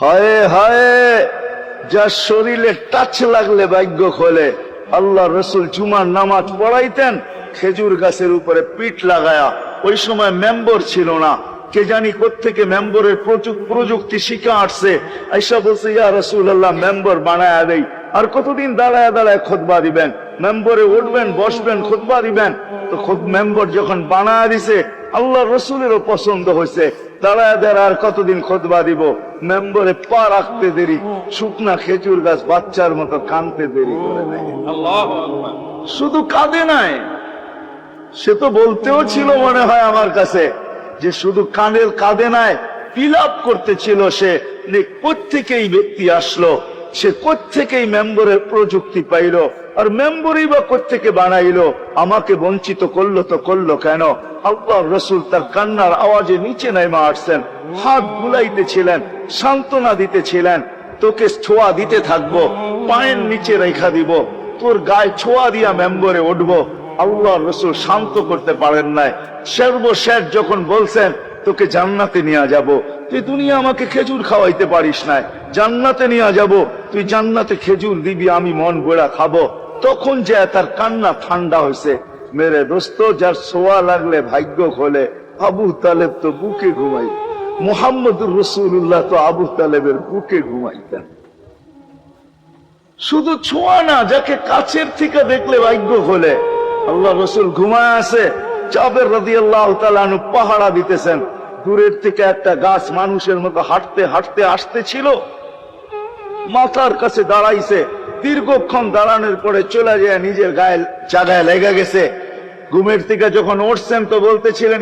হায় হায় যার শরীরে টাচ লাগলে ভাগ্য খোলে। আল্লাহ রসুল জুমার নামাজ পড়াইতেন, খেজুর গাছের উপরে পিঠ লাগায়া। ওই সময় মেম্বর ছিল না। কে জানি কোত্থেকে মেম্বরের প্রযুক্তি শিখে আসছে। আইসা বলছে, ইয়া রসুল আল্লাহ মেম্বর বানায়া দেই। আর কতদিন দাঁড়ায় দাঁড়ায় খোদবা দিবেন? মেম্বরে উঠবেন, বসবেন, খোদবা দিবেন। তো খুদ মেম্বর যখন বানায় দিছে আল্লাহ রসুলেরও পছন্দ হয়েছে দাঁড়ায় দাঁড়ায় আর কতদিন খোদবা দিব? মেম্বরে পা রাখতে দেরি শুকনা খেজুর গাছ বাচ্চার মতো কানতে দেরি করে শুধু কাঁদে নাই সে তো বলতেও ছিল মনে হয় আমার কাছে যে শুধু কানের কাঁদে নাই ফিল আপ করতেছিল সে যে কোত্থেকেই ব্যক্তি আসলো সে কোত্থেকেই মেম্বরের প্রযুক্তি পাইলো আর মেম্বরই বা কোত্থেকে বানাইলো, আমাকে বঞ্চিত করল তো করল কেন? আল্লাহ রসুল তার কান্নার আওয়াজে নিচে নেমে আসছেন, হাত বুলাইতেছিলেন সান্ত্বনা দিতেছিলেন তোকে ছোঁয়া দিতে থাকব, পায়ের নিচে রেখা দিব, তোর গায়ে ছোঁয়া দিয়া মেম্বরে উঠবো। আল্লাহ রসুল শান্ত করতে পারেন নাই। সর্বশেষ যখন বলছেন, তোকে জান্নাতে নিয়ে যাব, তুই দুনিয়া আমাকে খেজুর খাওয়াইতে পারিস না জান্নাতে নিয়ে যাব, তুই জান্নাতে খেজুর দিবি, আমি মন গোড়া খাব। তখন যে তার কান্না ঠান্ডা হয়েছে, মেরে দোস্ত, যার সোয়া লাগলে ভাগ্য খোলে, আবু তালেব তো বুকে ঘুমাই মোহাম্মদুর রসুল্লাহ তো আবু তালেবের বুকে ঘুমাইতেন। শুধু ছোঁয়া না, যাকে কাছের থেকে দেখলে ভাগ্য খোলে। আল্লাহ রসুল ঘুমায় আছে চাপের রাদি আল্লাহ তালু পাহারা দিতেছেন। দূরের থেকে একটা গাছ মানুষের মতো হাঁটতে হাঁটতে আসতে ছিল মাথার কাছে দাঁড়াইছে, দীর্ঘক্ষণ দাঁড়ানোর পরে চলে যায় নিজের গায়ে চাগায় লেগে গেছে। ঘুমের থেকে যখন উঠছেন তো বলতেছিলেন